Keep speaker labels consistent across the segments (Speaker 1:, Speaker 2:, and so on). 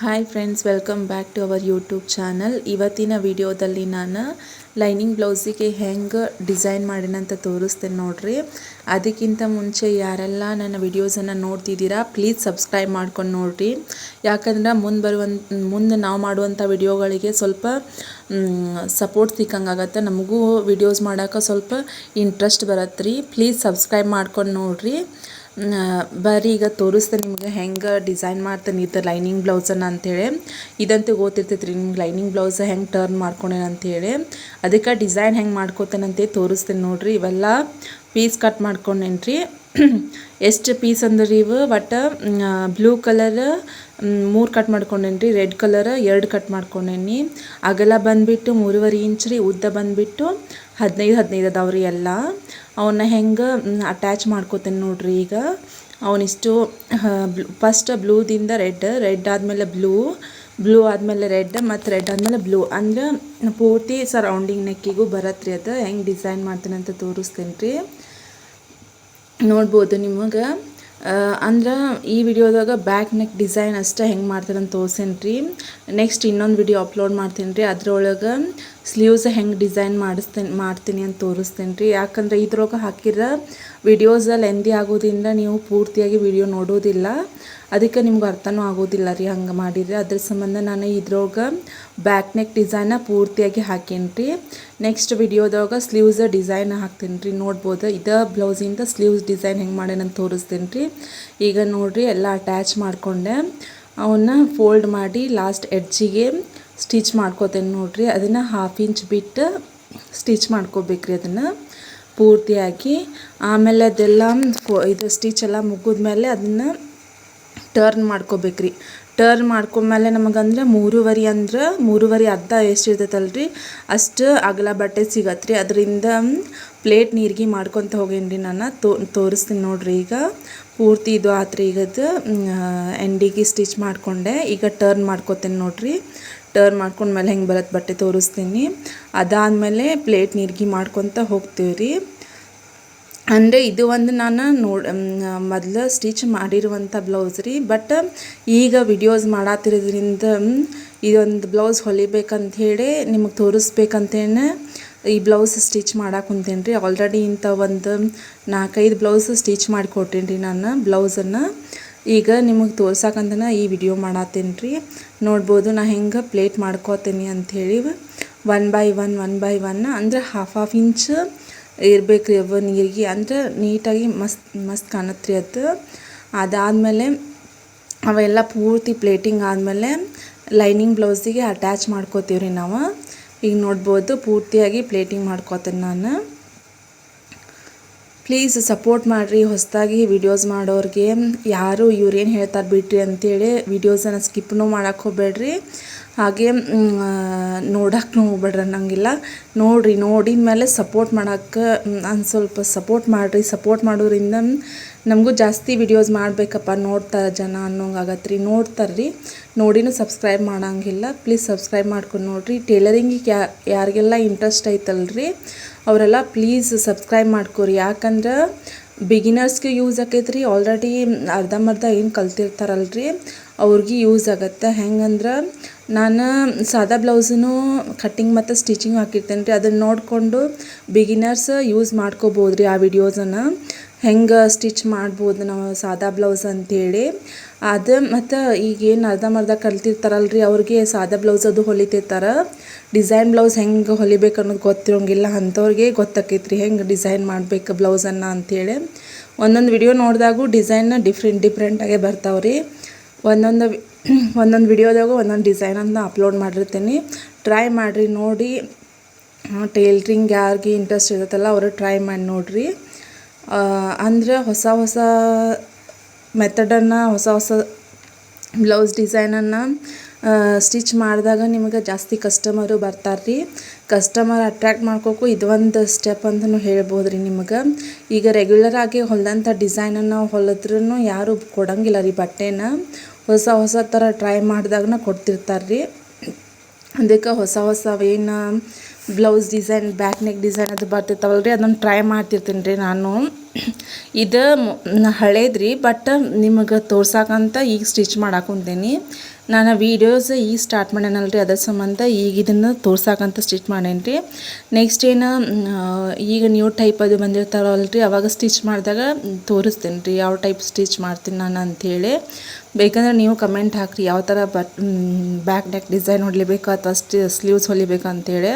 Speaker 1: Hi friends welcome back to our YouTube channel ಇವತ್ತಿನ ವಿಡಿಯೋದಲ್ಲಿ ನಾನು ಲೈನಿಂಗ್ ಬ್ಲೌಸಿಗೆ ಹೆಂಗೆ ಡಿಸೈನ್ ಮಾಡಿನಂತ ತೋರಿಸ್ತೇನೆ ನೋಡ್ರಿ. ಅದಕ್ಕಿಂತ ಮುಂಚೆ ಯಾರೆಲ್ಲ ನನ್ನ ವಿಡಿಯೋಸನ್ನು ನೋಡ್ತಿದ್ದೀರಾ ಪ್ಲೀಸ್ ಸಬ್ಸ್ಕ್ರೈಬ್ ಮಾಡ್ಕೊಂಡು ನೋಡ್ರಿ. ಯಾಕಂದ್ರೆ ಮುಂದೆ ಬರುವಂಥ ಮುಂದೆ ನಾವು ಮಾಡುವಂಥ ವಿಡಿಯೋಗಳಿಗೆ ಸ್ವಲ್ಪ ಸಪೋರ್ಟ್ ಸಿಕ್ಕಂಗಾಗತ್ತೆ. ನಮಗೂ ವಿಡಿಯೋಸ್ ಮಾಡೋಕೆ ಸ್ವಲ್ಪ ಇಂಟ್ರೆಸ್ಟ್ ಬರತ್ತೆ ರೀ ಪ್ಲೀಸ್ ಸಬ್ಸ್ಕ್ರೈಬ್ ಮಾಡ್ಕೊಂಡು ನೋಡ್ರಿ. ಬರ್ರಿ ಈಗ ತೋರಿಸ್ತೇನೆ ನಿಮ್ಗೆ ಹೆಂಗೆ ಡಿಸೈನ್ ಮಾಡ್ತೇನೆ ಇದು ಲೈನಿಂಗ್ ಬ್ಲೌಸನ್ನು ಅಂಥೇಳಿ ಇದಂತೂ ಗೊತ್ತಿರ್ತೈತೆ ರೀ ನಿಮ್ಗೆ ಲೈನಿಂಗ್ ಬ್ಲೌಸ್ ಹೆಂಗೆ ಟರ್ನ್ ಮಾಡ್ಕೊಂಡೇನೆ ಅಂಥೇಳಿ ಅದಕ್ಕೆ ಡಿಸೈನ್ ಹೆಂಗೆ ಮಾಡ್ಕೋತೇನೆ ತೋರಿಸ್ತೀನಿ ನೋಡಿರಿ. ಇವೆಲ್ಲ ಪೀಸ್ ಕಟ್ ಮಾಡ್ಕೊಂಡೇನಿ ರೀ ಎಷ್ಟು ಪೀಸ್ ಅಂದ್ರೆ ಇವು? ಒಟ್ಟು ಬ್ಲೂ ಕಲರ್ ಮೂರು ಕಟ್ ಮಾಡ್ಕೊಂಡೇನಿ ರೀ ರೆಡ್ ಕಲರ್ ಎರಡು ಕಟ್ ಮಾಡ್ಕೊಂಡೇನಿ ಅಗಲ ಬಂದುಬಿಟ್ಟು ಮೂರುವರೆ ಇಂಚ್ ರೀ, ಉದ್ದ ಬಂದುಬಿಟ್ಟು ಹದಿನೈದು ಹದಿನೈದು ಅದಾವ್ರಿ ಎಲ್ಲ. ಅವನ್ನ ಹೆಂಗೆ ಅಟ್ಯಾಚ್ ಮಾಡ್ಕೋತೇನೆ ನೋಡ್ರಿ ಈಗ. ಅವನಿಷ್ಟು ಫಸ್ಟ್ ಬ್ಲೂದಿಂದ ರೆಡ್ ರೆಡ್ ಆದಮೇಲೆ ಬ್ಲೂ ಬ್ಲೂ ಆದಮೇಲೆ ರೆಡ್ ಮತ್ತು ರೆಡ್ ಆದಮೇಲೆ ಬ್ಲೂ ಅಂದ್ರೆ ಪೂರ್ತಿ ಸರೌಂಡಿಂಗ್ ನೆಕ್ಕಿಗೂ ಬರತ್ತೆ ರೀ ಅದು. ಹೆಂಗೆ ಡಿಸೈನ್ ಮಾಡ್ತೇನೆ ಅಂತ ತೋರಿಸ್ತೇನೆ ರೀ ನೋಡ್ಬೋದು ನಿಮಗೆ. ಅಂದ್ರೆ ಈ ವಿಡಿಯೋದಾಗ ಬ್ಯಾಕ್ ನೆಕ್ ಡಿಸೈನ್ ಅಷ್ಟೇ ಹೆಂಗೆ ಮಾಡ್ತಾರಂತ ಅಂತ ತೋರ್ಸೇನಿ ರೀ ನೆಕ್ಸ್ಟ್ ಇನ್ನೊಂದು ವಿಡಿಯೋ ಅಪ್ಲೋಡ್ ಮಾಡ್ತೀನಿ ರೀ ಅದ್ರೊಳಗೆ ಸ್ಲೀವ್ಸ್ ಹೆಂಗೆ ಡಿಸೈನ್ ಮಾಡಿಸ್ತೇನೆ, ಮಾಡ್ತೀನಿ ಅಂತ ತೋರಿಸ್ತೇನೆ ರೀ. ಯಾಕಂದ್ರೆ ಇದ್ರೊಳಗೆ ಹಾಕಿರೋ ವಿಡಿಯೋಸ್ ಲೆಂದಿ ಆಗೋದ್ರಿಂದ ನೀವು ಪೂರ್ತಿಯಾಗಿ ವಿಡಿಯೋ ನೋಡೋದಿಲ್ಲ. ಅದಕ್ಕೆ ನಿಮ್ಗೆ ಅರ್ಥನೂ ಆಗೋದಿಲ್ಲ ರೀ ಹಂಗೆ ಮಾಡಿದ್ರೆ. ಅದ್ರ ಸಂಬಂಧ ನಾನು ಇದ್ರೊಳಗೆ ಬ್ಯಾಕ್ ನೆಕ್ ಡಿಸೈನ ಪೂರ್ತಿಯಾಗಿ ಹಾಕೀನಿ ರೀ. ನೆಕ್ಸ್ಟ್ ವಿಡಿಯೋದೊಳಗೆ ಸ್ಲೀವ್ಸ್ ಡಿಸೈನ್ ಹಾಕ್ತೀನಿ ರೀ. ನೋಡ್ಬೋದು, ಇದು ಬ್ಲೌಸಿಂದ ಸ್ಲೀವ್ಸ್ ಡಿಸೈನ್ ಹೆಂಗೆ ಮಾಡ್ಯಾನಂತ ತೋರಿಸ್ತೀನಿ ರೀ. ಈಗ ನೋಡಿರಿ, ಎಲ್ಲ ಅಟ್ಯಾಚ್ ಮಾಡಿಕೊಂಡೆ. ಅವನ್ನ ಫೋಲ್ಡ್ ಮಾಡಿ ಲಾಸ್ಟ್ ಎಡ್ಜಿಗೆ ಸ್ಟಿಚ್ ಮಾಡ್ಕೋತೇನೆ ನೋಡಿರಿ. ಅದನ್ನು ಹಾಫ್ ಇಂಚ್ ಬಿಟ್ಟು ಸ್ಟಿಚ್ ಮಾಡ್ಕೋಬೇಕ್ರಿ ಅದನ್ನು. ಪೂರ್ತಿಯಾಗಿ. ಆಮೇಲೆ ಅದೆಲ್ಲ ಇದು ಸ್ಟಿಚ್ ಎಲ್ಲ ಮುಗಿದ್ಮೇಲೆ ಅದನ್ನು ಟರ್ನ್ ಮಾಡ್ಕೋಬೇಕ್ರಿ. ಟರ್ನ್ ಮಾಡ್ಕೊಂಡ್ಮೇಲೆ ನಮಗಂದ್ರೆ ಮೂರುವರಿ ಅಂದ್ರೆ ಮೂರುವರೆ ಅರ್ಧ ಎಷ್ಟು ಇರ್ತೈತಲ್ಲ ರೀ ಅಷ್ಟು ಅಗಲ ಬಟ್ಟೆ ಸಿಗತ್ತೆ ರೀ ಅದರಿಂದ ಪ್ಲೇಟ್ ನೀರಿಗೆ ಮಾಡ್ಕೊತ ಹೋಗೇನಿ ರೀ ನಾನು. ತೋ, ತೋರಿಸ್ತೀನಿ ನೋಡಿರಿ ಈಗ. ಪೂರ್ತಿ ಇದು ಆತ್ರಿ ಈಗದು ಎಂಡಿಗೆ ಸ್ಟಿಚ್ ಮಾಡಿಕೊಂಡೆ. ಈಗ ಟರ್ನ್ ಮಾಡ್ಕೋತೇನೆ ನೋಡಿರಿ. ಟರ್ನ್ ಮಾಡ್ಕೊಂಡ್ಮೇಲೆ ಹೆಂಗೆ ಬರುತ್ತೆ ಬಟ್ಟೆ ತೋರಿಸ್ತೀನಿ. ಅದಾದಮೇಲೆ ಪ್ಲೇಟ್ ನಿರ್ಗಿ ಮಾಡ್ಕೊತ ಹೋಗ್ತೀವಿ ರೀ ಅಂದರೆ ಇದು ಒಂದು ನಾನು ನೋಡಿ ಮೊದಲು ಸ್ಟಿಚ್ ಮಾಡಿರುವಂಥ ಬ್ಲೌಸ್ ರೀ. ಬಟ್ ಈಗ ವಿಡಿಯೋಸ್ ಮಾಡತ್ತಿರೋದ್ರಿಂದ ಇದೊಂದು ಬ್ಲೌಸ್ ಹೊಲಿಬೇಕಂತ ಹೇಳಿ ನಿಮಗೆ ತೋರಿಸ್ಬೇಕಂತೇನೆ ಈ ಬ್ಲೌಸ್ ಸ್ಟಿಚ್ ಮಾಡಕ್ಕೆ ಕುಂತೇನೆ ರೀ. ಆಲ್ರೆಡಿ ಇಂಥ ಒಂದು ನಾಲ್ಕೈದು ಬ್ಲೌಸ್ ಸ್ಟಿಚ್ ಮಾಡಿ ಕೊಟ್ಟೇನಿ ರೀ ನಾನು ಬ್ಲೌಸನ್ನು ಈಗ ನಿಮಗೆ ತೋರ್ಸಕ್ಕಂತನ ಈ ವಿಡಿಯೋ ಮಾಡತ್ತೇನೆ ರೀ ನೋಡ್ಬೋದು ನಾ ಹೆಂಗೆ ಪ್ಲೇಟ್ ಮಾಡ್ಕೋತೀನಿ ಅಂಥೇಳಿ. One by one one by one ಅಂದ್ರೆ ಹಾಫ್ ಹಾಫ್ ಇಂಚ್ ಇರ್ಬೇಕು ರೀ ಅವ ನೀರಿಗೆ. ಅಂದ್ರೆ ನೀಟಾಗಿ ಮಸ್ತ್ ಮಸ್ತ್ ಕಾಣತ್ತೆ ರೀ ಅದು. ಅದಾದಮೇಲೆ ಅವೆಲ್ಲ ಪೂರ್ತಿ ಪ್ಲೇಟಿಂಗ್ ಆದಮೇಲೆ ಲೈನಿಂಗ್ ಬ್ಲೌಸಿಗೆ ಅಟ್ಯಾಚ್ ಮಾಡ್ಕೋತೀವಿ ರೀ ನಾವು. ಈಗ ನೋಡ್ಬೋದು ಪೂರ್ತಿಯಾಗಿ ಪ್ಲೇಟಿಂಗ್ ಮಾಡ್ಕೋತೇನೆ ನಾನು. ಪ್ಲೀಸ್ ಸಪೋರ್ಟ್ ಮಾಡಿರಿ, ಹೊಸದಾಗಿ ವಿಡಿಯೋಸ್ ಮಾಡೋರಿಗೆ. ಯಾರು ಇವ್ರೇನು ಹೇಳ್ತಾರೆ ಬಿಟ್ರಿ ಅಂತೇಳಿ ವಿಡಿಯೋಸನ್ನು ಸ್ಕಿಪ್ನೂ ಮಾಡೋಕ್ಕೆ ಹೋಗ್ಬೇಡ್ರಿ. ಹಾಗೆ ನೋಡಕ್ಕೆ ಅನ್ನಂಗಿಲ್ಲ. ನೋಡಿರಿ, ನೋಡಿದ ಮೇಲೆ ಸಪೋರ್ಟ್ ಮಾಡೋಕ್ಕೆ ಒಂದು ಸ್ವಲ್ಪ ಸಪೋರ್ಟ್ ಮಾಡಿರಿ ಸಪೋರ್ಟ್ ಮಾಡೋದ್ರಿಂದ ನಮಗೂ ಜಾಸ್ತಿ ವಿಡಿಯೋಸ್ ಮಾಡಬೇಕಪ್ಪ ನೋಡ್ತಾರೆ ಜನ ಅನ್ನೋಂಗಾಗತ್ತೆ ರೀ ನೋಡ್ತಾರೆ ರೀ ನೋಡಿನೂ ಸಬ್ಸ್ಕ್ರೈಬ್ ಮಾಡೋಂಗಿಲ್ಲ. ಪ್ಲೀಸ್ ಸಬ್ಸ್ಕ್ರೈಬ್ ಮಾಡ್ಕೊಂಡು ನೋಡಿರಿ. ಟೇಲರಿಂಗಿಗೆ ಯಾ, ಯಾರಿಗೆಲ್ಲ ಇಂಟ್ರೆಸ್ಟ್ ಐತಲ್ರಿ, ಅವರೆಲ್ಲ ಪ್ಲೀಸ್ ಸಬ್ಸ್ಕ್ರೈಬ್ ಮಾಡ್ಕೊರಿ. ಯಾಕಂದ್ರೆ ಬಿಗಿನರ್ಸ್ಗೆ ಯೂಸ್ ಆಕೈತ್ರಿ. ಆಲ್ರೆಡಿ ಅರ್ಧಂಬರ್ಧ ಏನು ಕಲ್ತಿರ್ತಾರಲ್ರಿ. ಅವ್ರಿಗೆ ಯೂಸ್ ಆಗತ್ತೆ. ಹೆಂಗಂದ್ರೆ ನಾನು ಸಾದಾ ಬ್ಲೌಸನ್ನು ಕಟ್ಟಿಂಗ್ ಮತ್ತು ಸ್ಟಿಚಿಂಗ್ ಹಾಕಿರ್ತೇನೆ ರೀ ಅದನ್ನು ನೋಡಿಕೊಂಡು ಬಿಗಿನರ್ಸ್ ಯೂಸ್ ಮಾಡ್ಕೋಬೋದು ರೀ ಆ ವಿಡಿಯೋಸನ್ನು ಹೆಂಗೆ ಸ್ಟಿಚ್ ಮಾಡ್ಬೋದು ನಾವು ಸಾದಾ ಬ್ಲೌಸ್ ಅಂಥೇಳಿ ಅದು ಮತ್ತು ಈಗೇನು ಅರ್ಧಂಬರ್ಧ ಕಲ್ತಿರ್ತಾರಲ್ಲ ರೀ ಅವ್ರಿಗೆ ಸಾದಾ ಬ್ಲೌಸ್ ಅದು ಹೊಲಿತಿರ್ತಾರೆ. ಡಿಸೈನ್ ಬ್ಲೌಸ್ ಹೆಂಗೆ ಹೊಲಿಬೇಕು ಅನ್ನೋದು ಗೊತ್ತಿರೋಂಗಿಲ್ಲ. ಅಂಥವ್ರಿಗೆ ಗೊತ್ತಾಕೈತೆ ರೀ ಹೆಂಗೆ ಡಿಸೈನ್ ಮಾಡಬೇಕು ಬ್ಲೌಸನ್ನು ಅಂಥೇಳಿ ಒಂದೊಂದು ವಿಡಿಯೋ ನೋಡಿದಾಗೂ ಡಿಸೈನ್ನ ಡಿಫ್ರೆಂಟ್ ಡಿಫ್ರೆಂಟಾಗೆ ಬರ್ತಾವ್ರಿ. ಒಂದೊಂದು ಒಂದೊಂದು ವಿಡಿಯೋದಾಗೂ ಒಂದೊಂದು ಡಿಸೈನ್ ಅಂತ ಅಪ್ಲೋಡ್ ಮಾಡಿರ್ತೀನಿ. ಟ್ರೈ ಮಾಡಿರಿ, ನೋಡಿ. ಟೇಲ್ರಿಂಗ್ ಯಾರಿಗೆ ಇಂಟ್ರೆಸ್ಟ್ ಇರುತ್ತಲ್ಲ ಅವರು ಟ್ರೈ ಮಾಡಿ ನೋಡಿರಿ. ಅಂದರೆ ಹೊಸ ಹೊಸ ಮೆಥಡನ್ನು, ಹೊಸ ಹೊಸ ಬ್ಲೌಸ್ ಡಿಸೈನನ್ನು ಸ್ಟಿಚ್ ಮಾಡಿದಾಗ ನಿಮಗೆ ಜಾಸ್ತಿ ಕಸ್ಟಮರು ಬರ್ತಾರೆ ರೀ ಕಸ್ಟಮರ್ ಅಟ್ರ್ಯಾಕ್ಟ್ ಇದು ಇದೊಂದು ಸ್ಟೆಪ್ ಅಂತಲೂ ಹೇಳ್ಬೋದು ರೀ ನಿಮಗೆ. ಈಗ ರೆಗ್ಯುಲರ್ ಆಗಿ ಹೊಲಿದಂಥ ಡಿಸೈನನ್ನು ನಾವು ಹೊಲದ್ರೂ ಯಾರು ಕೊಡಂಗಿಲ್ಲ ರೀ ಬಟ್ಟೆನ. ಹೊಸ ಹೊಸ ಥರ ಟ್ರೈ ಮಾಡಿದಾಗನ ಕೊಡ್ತಿರ್ತಾರೆ ರೀ ಅದಕ್ಕೆ ಹೊಸ ಹೊಸ ಏನು blouse design back neck design ಅದು ಬರ್ತಿರ್ತಾವಲ್ಲ ರೀ ಅದನ್ನು ಟ್ರೈ ಮಾಡ್ತಿರ್ತೀನಿ ರೀ ನಾನು. ಇದು ಹಳೇದ್ರಿ ಬಟ್ ನಿಮಗೆ ತೋರ್ಸಕ್ಕಂತ ಈಗ ಸ್ಟಿಚ್ ಮಾಡಾಕೊಂತೀನಿ ಕುಂತೀನಿ ನಾನು ವೀಡಿಯೋಸ್ ಈಗ ಸ್ಟಾರ್ಟ್ ಮಾಡ್ಯಾನಲ್ರಿ ಅದರ ಸಂಬಂಧ ಈಗ ಇದನ್ನು ತೋರ್ಸಾಕಂತ ಸ್ಟಿಚ್ ಮಾಡೇನಿ ನೆಕ್ಸ್ಟ್ ಏನು ಈಗ ನ್ಯೂ ಟೈಪ್ ಅದು ಬಂದಿರ್ತಾವಲ್ರಿ, ಅವಾಗ ಸ್ಟಿಚ್ ಮಾಡಿದಾಗ ತೋರಿಸ್ತೀನಿ ರೀ ಯಾವ ಟೈಪ್ ಸ್ಟಿಚ್ ಮಾಡ್ತೀನಿ ನಾನು ಅಂಥೇಳಿ ಬೇಕಂದ್ರೆ ನೀವು ಕಮೆಂಟ್ ಹಾಕಿರಿ, ಯಾವ ಥರ ಬಟ್ ಬ್ಯಾಕ್ ನೆಕ್ ಡಿಸೈನ್ ಹೊಲಿಬೇಕು ಅಥವಾ ಸ್ಟಿ ಸ್ಲೀವ್ಸ್ ಹೊಲಿಬೇಕು ಅಂಥೇಳಿ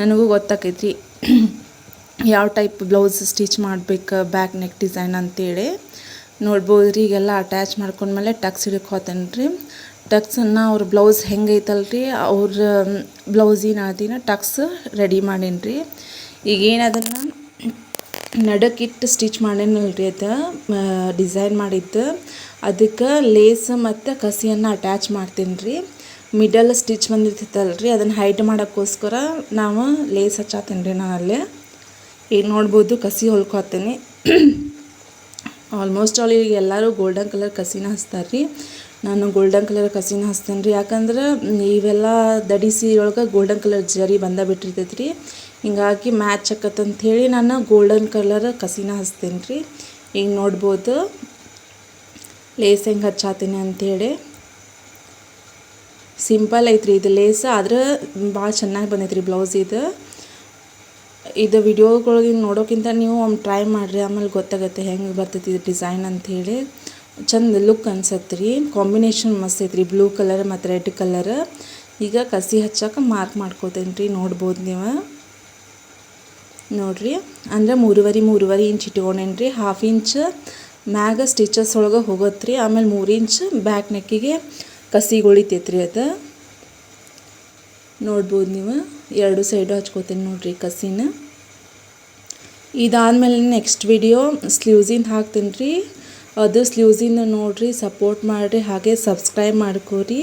Speaker 1: ನನಗೂ ಗೊತ್ತಾಕೈತಿ ಯಾವ ಟೈಪ್ ಬ್ಲೌಸ್ ಸ್ಟಿಚ್ ಮಾಡ್ಬೇಕು ಬ್ಯಾಕ್ ನೆಕ್ ಡಿಸೈನ್ ಅಂತೇಳಿ ನೋಡ್ಬೋದು ರೀ ಈಗೆಲ್ಲ ಅಟ್ಯಾಚ್ ಮಾಡ್ಕೊಂಡ್ಮೇಲೆ ಟಕ್ಸ್ ಹಿಡ್ಕೋತೇನೆ ರೀ ಟಕ್ಸನ್ನು ಅವ್ರ ಬ್ಲೌಸ್ ಹೆಂಗೈತಲ್ರಿ, ಅವ್ರ ಬ್ಲೌಸಿನ ಅದಿನ ಟಕ್ಸ್ ರೆಡಿ ಮಾಡೀನಿ ರೀ ಈಗೇನು ಅದನ್ನು ನಡಕ್ಕಿಟ್ಟು ಸ್ಟಿಚ್ ಮಾಡೇನಲ್ಲ ರೀ ಅದು ಡಿಸೈನ್ ಮಾಡಿದ್ದು. ಅದಕ್ಕೆ ಲೇಸ್ ಮತ್ತು ಕಸಿಯನ್ನು ಅಟ್ಯಾಚ್ ಮಾಡ್ತೀನಿ ರೀ ಮಿಡಲ್ ಸ್ಟಿಚ್ ಬಂದಿರ್ತೈತಲ್ರಿ, ಅದನ್ನು ಹೈಟ್ ಮಾಡೋಕ್ಕೋಸ್ಕರ ನಾವು ಲೇಸ್ ಹಚ್ಚಾತೀನಿ ರೀ ನಾನು ಅಲ್ಲೇ ಈಗ ನೋಡ್ಬೋದು ಕಸಿ ಹೊಲ್ಕೊತೀನಿ. ಆಲ್ಮೋಸ್ಟ್ ಆಲ್ ಈಗ ಎಲ್ಲರೂ ಗೋಲ್ಡನ್ ಕಲರ್ ಕಸಿನ ಹಚ್ತಾರೆ ರೀ ನಾನು ಗೋಲ್ಡನ್ ಕಲರ್ ಕಸಿನ ಹಚ್ತೇನೆ ರೀ ಯಾಕಂದ್ರೆ, ಇವೆಲ್ಲ ದಡಿಸಿ ಒಳಗೆ ಗೋಲ್ಡನ್ ಕಲರ್ ಜರಿ ಬಂದ ಬಿಟ್ಟಿರ್ತೈತೆ ರೀ ಹಿಂಗಾಗಿ ಮ್ಯಾಚ್ ಹೇಳಿ ನಾನು ಗೋಲ್ಡನ್ ಕಲರ್ ಕಸಿನ ಹಚ್ತೇನೆ ರೀ ಈಗ ನೋಡ್ಬೋದು. ಲೇಸ್ ಹೆಂಗೆ ಹಚ್ಚಾತೀನಿ ಅಂಥೇಳಿ ಸಿಂಪಲ್ ಐತ್ರಿ ಇದು ಲೇಸ್ ಆದ್ರೆ ಭಾಳ ಚೆನ್ನಾಗಿ ಬಂದೈತೆ ರೀ ಬ್ಲೌಸ್ ಇದು. ಇದು ವಿಡಿಯೋಗಳಿಗೆ ನೋಡೋಕ್ಕಿಂತ ನೀವು ಒಮ್ಮೆ ಟ್ರೈ ಮಾಡಿರಿ, ಆಮೇಲೆ ಗೊತ್ತಾಗುತ್ತೆ ಹೆಂಗೆ ಬರ್ತೈತಿ ಇದು ಡಿಸೈನ್ ಅಂಥೇಳಿ ಚಂದ ಲುಕ್ ಅನ್ಸತ್ತೆ ರೀ. ಕಾಂಬಿನೇಷನ್ ಮಸ್ತ್ ಐತ್ರಿ. ಬ್ಲೂ ಕಲರ್ ಮತ್ತು ರೆಡ್ ಕಲರ್ ಈಗ ಕಸಿ ಹಚ್ಚಕ್ಕೆ ಮಾರ್ಕ್ ಮಾಡ್ಕೋತೇನೆ ರೀ, ನೋಡ್ಬೋದು ನೀವು. ನೋಡಿರಿ. ಅಂದರೆ ಮೂರುವರೆ ಮೂರುವರೆ ಇಂಚ್ ಇಟ್ಕೊಂಡೇನಿ ರೀ. ಹಾಫ್ ಇಂಚ್ ಮ್ಯಾಗ ಸ್ಟಿಚಸ್ ಒಳಗೆ ಹೋಗುತ್ತೆ ರೀ. ಆಮೇಲೆ ಮೂರು ಇಂಚ್ ಬ್ಯಾಕ್ ನೆಕ್ಕಿಗೆ ಕಸಿ ಉಳಿತೈತೆ ರೀ ಅದು. ನೋಡ್ಬೋದು ನೀವು. ಎರಡು ಸೈಡು ಹಚ್ಕೋತೀನಿ ನೋಡಿರಿ ಕಸಿನ. ಇದಾದಮೇಲೆ ನೆಕ್ಸ್ಟ್ ವಿಡಿಯೋ ಸ್ಲೀವ್ಸಿಂದ ಹಾಕ್ತೀನಿ ರೀ ಅದು ಸ್ಲೀವ್ಸಿಂದ ನೋಡಿರಿ ಸಪೋರ್ಟ್ ಮಾಡಿರಿ ಹಾಗೆ ಸಬ್ಸ್ಕ್ರೈಬ್ ಮಾಡ್ಕೋರಿ.